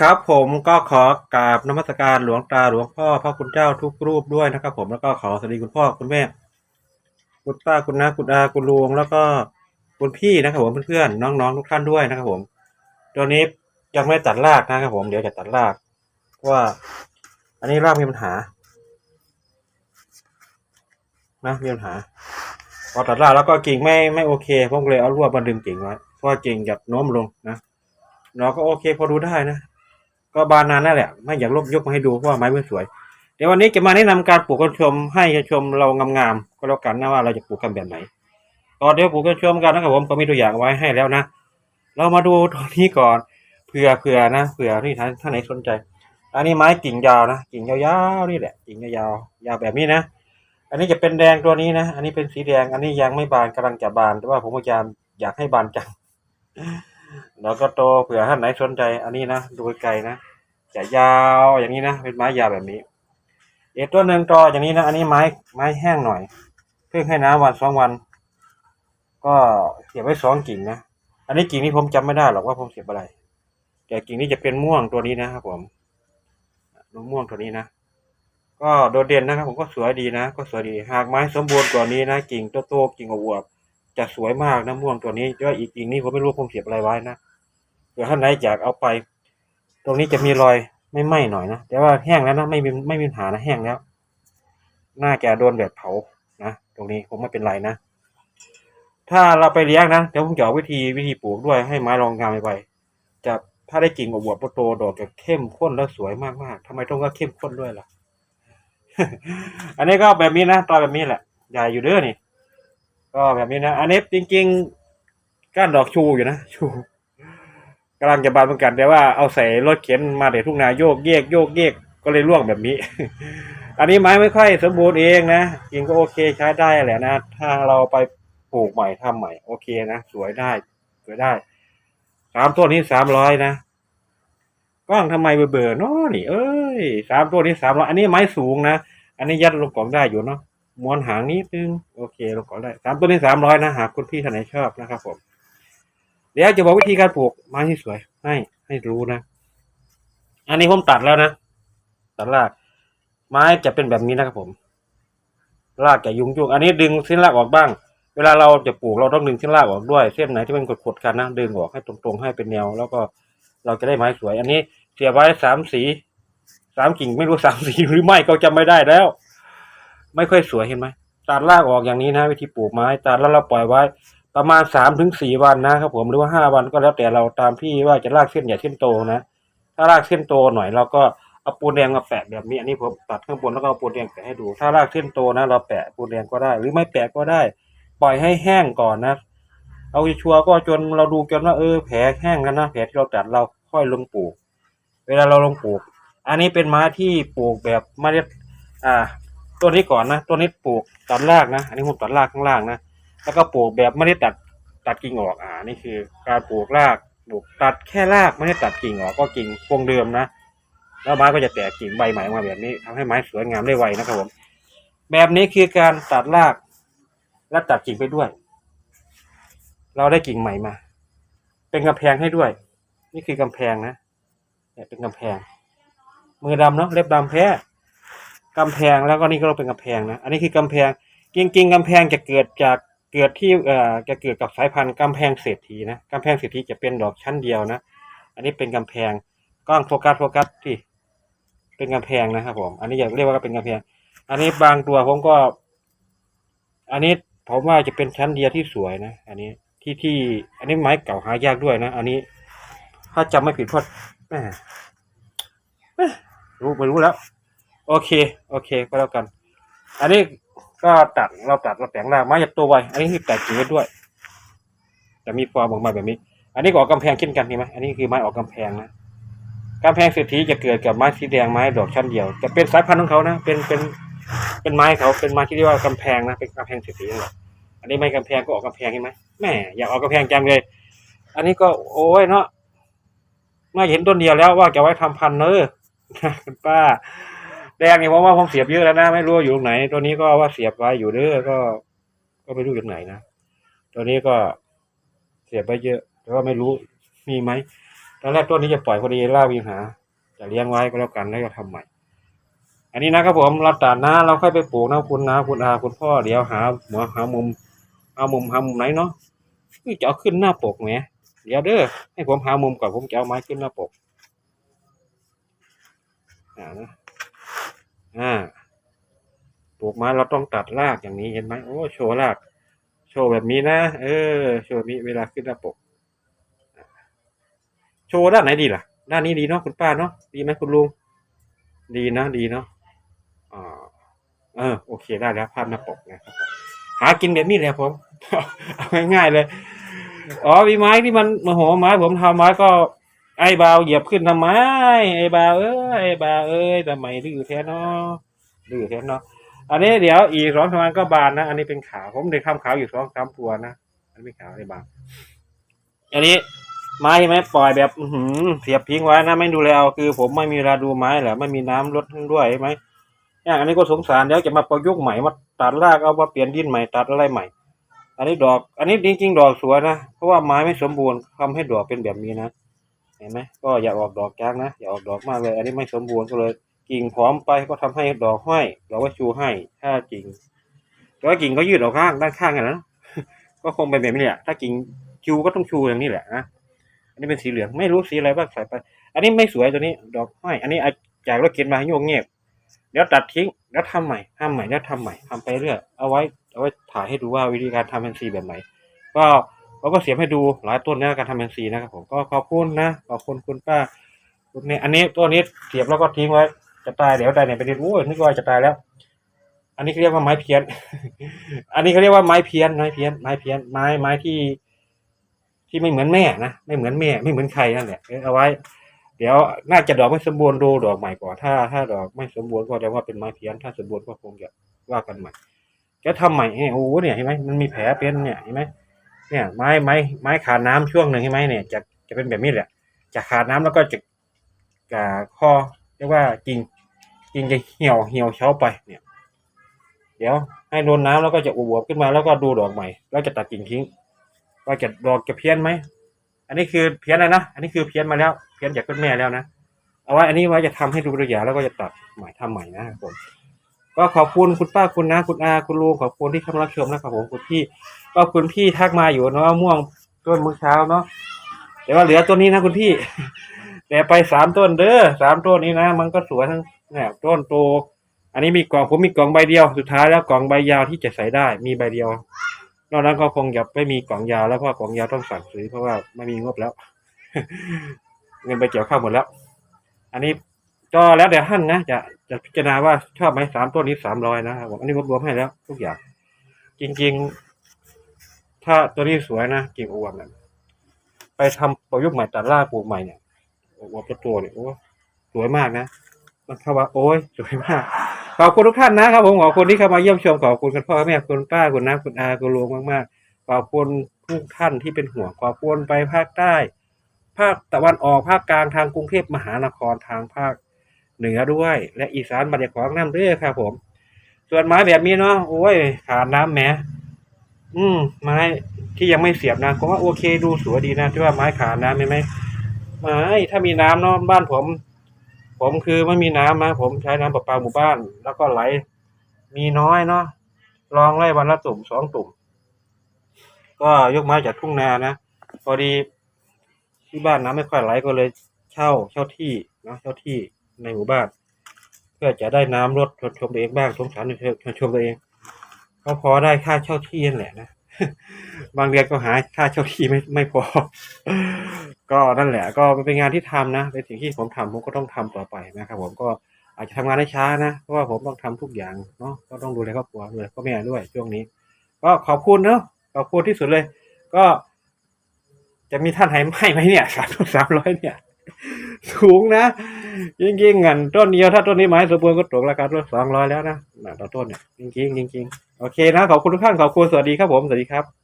ครับผมก็ขอกราบนมัสการหลวงตาหลวงพ่อพระคุณเจ้าทุกรูปด้วยนะครับ ผมแล้วก็ขอสวัสดีคุณพ่อคุณแม่คุณป้าคุณน้าคุณอาคุณลุงแล้วก็คุณพี่นะครับผมเพื่อนๆน้องๆทุกท่านด้วยนะครับ ผมตัวนี้ยังไม่ตัดรากนะครับผมเดี๋ยวจะตัดรากว่า อันนี้รากมีปัญหานะมีปัญหาพอตัดรากแล้วก็กิ่งไม่ไม่โอเคผมเลยเอารวบมาดึงกิ่งไว้เพราะกิ่งจะโน้มลงนะเนาก็โอเคพอดูได้นะ ก็บานนานนั่นแหละ ไม่อยากลบยกมาให้ดูเพราะว่าไม้ไม่สวย เดี๋ยววันนี้จะมาแนะนำการปลูกกันชมให้ชมเรางามๆก็แล้วกันนะว่าเราจะปลูกกันแบบไหนก็เดี๋ยวปลูกกันชมกันนะครับผมก็มีตัวอย่างไว้ให้แล้วนะ เรามาดูตรงนี้ก่อนเผื่อเผื่อนะเผื่อที่ท่านท่านไหนสนใจ อันนี้ไม้กิ่งยาวนะกิ่งยาวๆนี่แหละกิ่งยาวๆยาวแบบนี้นะ อันนี้จะเป็นแดงตัวนี้นะ อันนี้เป็นสีแดง อันนี้ยังไม่บานกำลังจะบานแต่ว่าผมพยายามอยากให้บานจัง แล้วก็โตเผื่อท่านไหนสนใจ อันนี้นะดูไกลนะจะยาวอย่างนี้นะ เป็นไม้ยาวแบบนี้อีกตัวหนึ่งตออย่างนี้นะ อันนี้ไม้ไม้แห้งหน่อยเพิ่งให้น้ำวันสองวัน ก็เสียบไว้สองกิ่งนะอันนี้กิ่งนี้ผมจำไม่ได้หรอกว่าผมเสียบอะไร แต่กิ่งนี้จะเป็นม่วงตัวนี้นะครับผมม่วงตัวนี้นะก็โดดเด่นนะครับผมก็สวยดีนะ ก็สวยดี หากไม้สมบูรณ์กว่านี้นะ กิ่งโตๆกิ่งอวบ จะสวยมากนะม่วงตัวนี้แต่ว่าอีกกิ่งนี้ผมไม่รู้ผมเสียบอะไรไว้นะเผื่อท่านไหนอยากเอาไป ตรงนี้จะมีรอยไม่ไหม้หน่อยนะแต่ว่าแห้งแล้วนะไม่มีไม่มีปัญหานะแห้งแล้ว น่าจะโดนแบบเผานะตรงนี้ผมไม่เป็นไรนะถ้าเราไปเลี้ยงนะเดี๋ยวผมจะเอาวิธีวิธีปลูกด้วยให้ไม้รองงามไปจะถ้าได้กิ่งอวบโตๆดอกจะเข้มข้นและสวยมากๆทำไมต้องก็เข้มข้นด้วยล่ะ อันนี้ก็แบบนี้นะตอนแบบนี้แหละใหญ่อยู่เด้อนี่ ก็แบบนี้นะ อันนี้จริงๆก้านดอกชูอยู่นะ ชูกำลังจะบานเหมือนกันแต่ว่าเอาใส่รถเข็นมาเดี๋ยวทุ่งนาโยกเยกโยกเยกก็เลยร่วงแบบนี้ อันนี้ไม้ไม่ค่อยสมบูรณ์เองนะจริงก็โอเคใช้ได้แหละนะ ถ้าเราไปปลูกใหม่ทำใหม่ โอเคนะ สวยได้ สวยได้สามต้นนี้สามร้อยนะกล้องทำไมเบื่อเนาะนี่ เอ้ยสามต้นนี้สามร้อยอันนี้ไม้สูงนะ อันนี้ยัดลงกล่องได้อยู่เนาะ ม้วนหางนิดนึง โอเคลงกล่อได้สามต้นนี้สามร้อยนะหากคุณพี่ท่านไหนชอบนะครับผมเดี๋ยวจะบอกวิธีการปลูกไม้ที่สวย ให้ให้รู้นะ อันนี้ผมตัดแล้วนะตัดรากไม้จะเป็นแบบนี้นะครับผม รากจะยุ่งยุ่งอันนี้ดึงเส้นรากออกบ้าง เวลาเราจะปลูกเราต้องดึงเส้นรากออกด้วย เส้นไหนที่มันกดๆกันนะดึงออกให้ตรงๆให้เป็นแนว แล้วก็เราจะได้ไม้สวย อันนี้เสียบไว้สามสีสามกิ่งไม่รู้สามสีหรือไม่ก็จำไม่ได้แล้ว ไม่ค่อยสวยเห็นไหมตัดรากออกอย่างนี้นะวิธีปลูกไม้ตัดแล้วเราปล่อยไว้ ประมาณสามถึงสี่วันนะครับผมหรือว่าห้าวันก็แล้วแต่เราตามที่ว่าจะรากเส้นใหญ่เส้นโตนะ ถ้ารากเส้นโตหน่อยเราก็เอาปูนแดงมาแปะแบบนี้อันนี้ผมตัดข้างบนแล้วก็เอาปูนแดงแปะให้ดู ถ้ารากเส้นโตนะ เราแปะปูนแดงก็ได้ หรือไม่แปะก็ได้ ปล่อยให้แห้งก่อนนะเอาชัวร์ก็จนเราดูจนว่าเออแผลแห้งกันนะแผลที่เราตัดเราค่อยลงปลูก เวลาเราลงปลูก อันนี้เป็นไม้ที่ปลูกแบบเมล็ดอ่า ต้นนี้ก่อนนะต้นนี้ปลูกตัดรากนะอันนี้ผมตัดรากข้างล่างนะแล้วก็ปลูกแบบไม่ได้ตัดตัดกิ่งออกอ่านี่คือ การปลูกรากปลูกตัดแค่รากไม่ได้ตัดกิ่งออกก็กิ่งคงเดิมนะแล้วไม้ก็จะแตกกิ่งใบใหม่ออกมาแบบนี้ทำให้ไม้สวยงามได้ไวนะครับผมแบบนี้คือการตัดรากและตัดกิ่งไปด้วย เราได้กิ่งใหม่มา เป็นกำแพงให้ด้วย นี่คือกำแพงนะเนี่ยเป็นกำแพง มือดำเนาะเล็บดำแพ้ กำแพงแล้วก็นี่ก็เป็นกำแพงนะ อันนี้คือกำแพงจริงๆกำแพงจะเกิดจากเกิดที่เอ่อจะเกิดกับสายพันธุ์กำแพงเศรษฐีนะกำแพงเศรษฐีจะเป็นดอกชั้นเดียวนะ อันนี้เป็นกำแพงกล้องโฟกัสโฟกัสที่เป็นกำแพงนะครับผม อันนี้อยากเรียกว่าเป็นกำแพง อันนี้บางตัวผมก็ อันนี้ผมว่าจะเป็นชั้นเดียวที่สวยนะ อันนี้ที่ที่ อันนี้ไม้เก่าหายากด้วยนะ อันนี้ ถ้าจำไม่ผิดพอดแม่รู้ไม่รู้แล้ว โอเค โอเค ก็แล้วกัน อันนี้ก็ตัดเราตัดเราแต่งราไม้จะตัวไวอันนี้คือแตกกิ่งไว้ด้วยจะมีฟอร์มออกมาแบบนี้ อันนี้ก็ออกกำแพงเช่นกันใช่ไหมอันนี้คือไม้ออกกำแพงนะกำแพงเศรษฐีจะเกิดกับไม้สีแดงไม้ดอกชั้นเดียว จะเป็นสายพันธุ์ของเขานะ เป็น เป็น เป็นไม้เขา เป็นไม้ที่เรียกว่ากำแพงนะ เป็นกำแพงเศรษฐีนั่นแหละอันนี้ไม้กำแพงก็ออกกำแพงใช่ไหมแหม่อยากออกกำแพงจังเลย อันนี้ก็โอ้ยเนาะมาเห็นต้นเดียวแล้วว่าจะไว้ทำพันธุ์เนอะป้า แดงเนี่ยผมว่าผมเสียบเยอะแล้วนะ ไม่รู้อยู่ตรงไหน ตัวนี้ก็ว่าเสียบไว้อยู่เด้อก็ ก็ไม่รู้อยู่ตรงไหนนะตัวนี้ก็เสียบไปเยอะแต่ว่าไม่รู้มีไหมตอนแรกต้นนี้จะปล่อยพอดีล่าวิงหาจะเลี้ยงไว้ก็แล้วกันแล้วก็ทำใหม่ อันนี้นะครับผมเราตัดนะเราค่อยไปปลูกนะคุณนะคุณอาคุณพ่อเดี๋ยวหาหัวหามุมเอามุมหามุมไหนเนาะจะเอาขึ้นหน้าปกไหมเดี๋ยวเด้อให้ผมหามุมก่อนผมจะเอาไม้ขึ้นหน้าปกอ่านะ อ่าปลูกไม้เราต้องตัดรากอย่างนี้เห็นไหมโอ้โชว์ราก โชว์แบบนี้นะ เออ โชว์นี้เวลาขึ้นหน้าปก โชว์ด้านไหนดีล่ะ ด้านนี้ดีเนาะคุณป้าเนาะดีไหมคุณลุง ดีนะดีเนาะอ่าเออโอเคได้แล้วภาพหน้าปกนะครับหากินแบบนี้แหละผมง่ายๆเลย อ๋อมีไม้ที่มันมาโหไม้ผมทำไม้ก็ ไอ้บาวเหยียบขึ้นทำไม ไอ้บาวเอ้ยไอ้บาวเอ้ยทำไมดื้อแท้เนาะดื้อแท้เนาะอันนี้เดี๋ยวอีกสองสามวันก็บานนะ อันนี้เป็นขาวผมเด็กทำขาวอยู่สองสามตัวนะอันนี้ขาวไอ้บางอันนี้ไม้ใช่ไหมปล่อยแบบหืเสียบทิ้งไว้นะไม่ดูแลเอาคือ ผมไม่มีเวลาดูไม้แหละไม่มีน้ำลดด้วยไหมอย่างอันนี้ก็สงสารเดี๋ยวจะมาประยุกต์ใหม่มาตัดรากเอามาเปลี่ยนดินใหม่ตัดอะไรใหม่ อันนี้ดอก อันนี้จริงๆดอกสวยนะเพราะว่าไม้ไม่สมบูรณ์ทำให้ดอกเป็นแบบนี้นะ เห็นไหมก็อย่าออกดอกจางนะอย่าออกดอกมากเลย อันนี้ไม่สมบูรณ์ก็เลย กิ่งพร้อมไปก็ทำให้ดอกห้อยดอกว่าชูให้ ถ้ากิ่งแต่ว่ากิ่งก็ยืดออกข้างด้านข้างกันนะก็คงเป็นแบบนี้แหละถ้ากิ่งชูก็ต้องชูอย่างนี้แหละนะอันนี้เป็นสีเหลืองไม่รู้สีอะไรบ้างใส่ไป อันนี้ไม่สวยตัวนี้ ดอกห้อย อันนี้อาจากรถเข็นมาให้โยงเงียบเดี๋ยวตัดทิ้งแล้วทำใหม่ทำใหม่แล้วทำใหม่ทำไปเรื่อยเอาไว้เอาไว้ถ่ายให้ดูว่าวิธีการทำเป็นสีแบบไหนก็ เราก็เสียบให้ดูหลายต้นนะการทำเป็นสีนะครับผมก็ขอบคุณนะขอบคุณคุณป้าคุณเนี่ยอันนี้ตัวนี้เสียบแล้วก็ทิ้งไว้จะตายเดี๋ยวตายเนี่ยไปดิโอ้ยนึกว่าจะตายแล้ว อันนี้เขาเรียกว่าไม้เพี้ยน อันนี้เขาเรียกว่าไม้เพี้ยนไม้เพี้ยนไม้เพี้ยนไม้ไม้ที่ ที่ไม่เหมือนแม่นะไม่เหมือนแม่ ไม่เหมือนใครนั่นแหละเอาไว้ เดี๋ยวน่าจะดอกไม่สมบูรณ์ดูดอกใหม่ก่อนถ้า ถ้าดอกไม่สมบูรณ์ก็แปลว่าเป็นไม้เพี้ยนถ้าสมบูรณ์ก็คงจะว่ากันใหม่จะทำใหม่เนี่ยโอ้เนี่ยเห็นไหมมันมีแผลเป็นเนี่ยเห็นไหม เนี่ยไม้ไม้ไม้ขาดน้ำช่วงหนึ่งเห็นไหมเนี่ยจะจะเป็นแบบนี้แหละ จะขาดน้ำแล้วก็จะกาข้อเรียกว่ากิ่งกิ่งจะเหี่ยวเหี่ยวเฉาไปเนี่ย เดี๋ยวให้โดนน้ำแล้วก็จะอวบขึ้นมาแล้วก็ดูดอกใหม่ แล้วจะตัดกิ่งทิ้งว่าจะดอกจะเพี้ยนไหมอันนี้คือเพี้ยนอะไรนะอันนี้คือเพี้ยนมาแล้วเพี้ยนจากต้นแม่แล้วนะเอาไว้อันนี้ไว้จะทำให้ดูตัวอย่างแล้วก็จะตัดใหม่ทำใหม่นะครับผม ก็ขอบคุณคุณป้าคุณนะคุณอาคุณลุงขอบคุณที่เข้ามารับชมนะครับผมคุณพี่ก็คุณพี่ทักมาอยู่เนาะม่วงต้นมื้อเช้าเนาะแต่ว่าเหลือต้นนี้นะคุณพี่ แต่ไปสามต้นเด้อสามต้นนี้นะ มันก็สวยทั้งเนี่ยต้นโต อันนี้มีกล่องผมมีกล่องใบเดียวสุดท้ายแล้วกล่องใบยาวที่จะใส่ได้ มีใบเดียวนอกนั้นก็คงจะไม่มีกล่องยาวแล้วเพราะกล่องยาวต้องสั่งซื้อเพราะว่าไม่มีงบแล้ว เงินไปเกี่ยวข้าวหมดแล้ว อันนี้ ก็แล้วแต่ท่านนะจะจะพิจารณาว่าชอบไหมสามต้นนี้สามร้อยนะครับผมอันนี้รวมให้แล้ว ทุกอย่าง จริง ๆ ถ้าตัวนี้สวยนะกิ่งอวบนี่ยไปทำประยุกต์ใหม่ตัดรากปลูกใหม่เนี่ยอวบตัวตัวเนี่ยโอ้สวยมากนะมันเข้าว่าโอ้ยสวยมากขอบคุณทุกท่านนะครับผมขอบคุณที่เข้ามาเยี่ยมชมขอบคุณคุณพ่อแม่คุณป้าคุณน้าคุณอาคุณลุงมากๆขอบคุณทุกท่านที่เป็นห่วงขอบคุณไปภาคใต้ ภาคตะวันออกภาคกลางทางกรุงเทพมหานครทางภาค เหนือด้วย และอีสานบันเดของน้ำเด้อครับผม ส่วนไม้แบบนี้เนาะโอ้ยขาดน้ำแหมอืม ไม้ที่ยังไม่เสียบนะก็ว่าโอเคดูสวยดีนะที่ว่าไม้ขาดน้ำไหมไหมไม้ถ้ามีน้ำเนาะบ้านผม ผมคือไม่มีน้ำนะผมใช้น้ำประปาหมู่บ้าน แล้วก็ไหล มีน้อยเนาะลองไล่วันละตุ่มสองตุ่ม ก็ยกไม้จากทุ่งนานะพอดีที่บ้านน้ำไม่ค่อยไหลก็เลยเช่าเช่าที่เนาะเช่าที่ ในหมู่บ้าน เพื่อจะได้น้ำลดชนชมตัวเองบ้างสงสารชนชมตัวเองก็พอได้ค่าเช่าที่นั่นแหละนะบางเดือนก็หาค่าเช่าที่ไม่ไม่พอ ก็นั่นแหละ ก็เป็นงานที่ทำนะเป็นสิ่งที่ผมทำผมก็ต้องทำต่อไปนะครับ ผมก็อาจจะทำงานได้ช้านะเพราะว่าผมต้องทำทุกอย่างเนาะก็ต้องดูแลครอบครัวดูแลพ่อแม่ด้วยช่วงนี้ ก็ขอบคุณเนาะขอบคุณที่สุดเลย ก็ จะมีท่านให้ไม่ไหมเนี่ยสามสามร้อยเนี่ย สูงนะจริงๆเงินต้นเดียวถ้าต้นนี้ไม้สมบูรณ์ก็ตกราคาต้นสองร้อยแล้วนะต่อต้นเนี่ยจริงๆจริงๆโอเคนะขอบคุณทุกท่านขอบคุณสวัสดีครับผมสวัสดีครับ